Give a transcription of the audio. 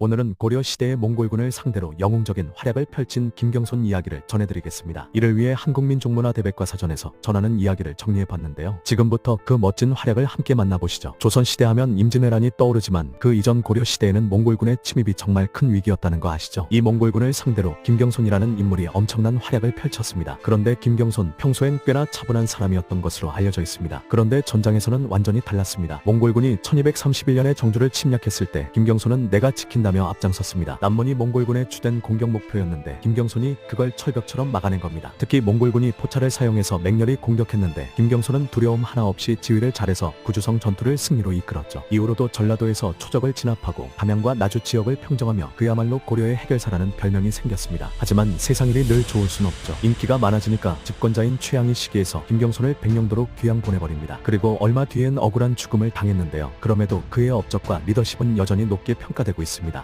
오늘은 고려 시대의 몽골군을 상대로 영웅적인 활약을 펼친 김경손 이야기를 전해드리겠습니다. 이를 위해 한국민족문화 대백과 사전에서 전하는 이야기를 정리해봤는데요. 지금부터 그 멋진 활약을 함께 만나보시죠. 조선시대 하면 임진왜란이 떠오르지만 그 이전 고려 시대에는 몽골군의 침입이 정말 큰 위기였다는 거 아시죠? 이 몽골군을 상대로 김경손이라는 인물이 엄청난 활약을 펼쳤습니다. 그런데 김경손 평소엔 꽤나 차분한 사람이었던 것으로 알려져 있습니다. 그런데 전장에서는 완전히 달랐습니다. 몽골군이 1231년에 정주를 침략했을 때 김경손은 내가 지킨 다며 앞장섰습니다. 남문이 몽골군의 주된 공격 목표였는데 김경손이 그걸 철벽처럼 막아낸 겁니다. 특히 몽골군이 포차를 사용해서 맹렬히 공격했는데 김경손은 두려움 하나 없이 지휘를 잘해서 구주성 전투를 승리로 이끌었죠. 이후로도 전라도에서 초적을 진압하고 담양과 나주 지역을 평정하며 그야말로 고려의 해결사라는 별명이 생겼습니다. 하지만 세상 일이 늘 좋을 순 없죠. 인기가 많아지니까 집권자인 최양이 시기에서 김경손을 백령도로 귀양 보내버립니다. 그리고 얼마 뒤엔 억울한 죽음을 당했는데요. 그럼에도 그의 업적과 리더십은 여전히 높게 평가되고 있습니다.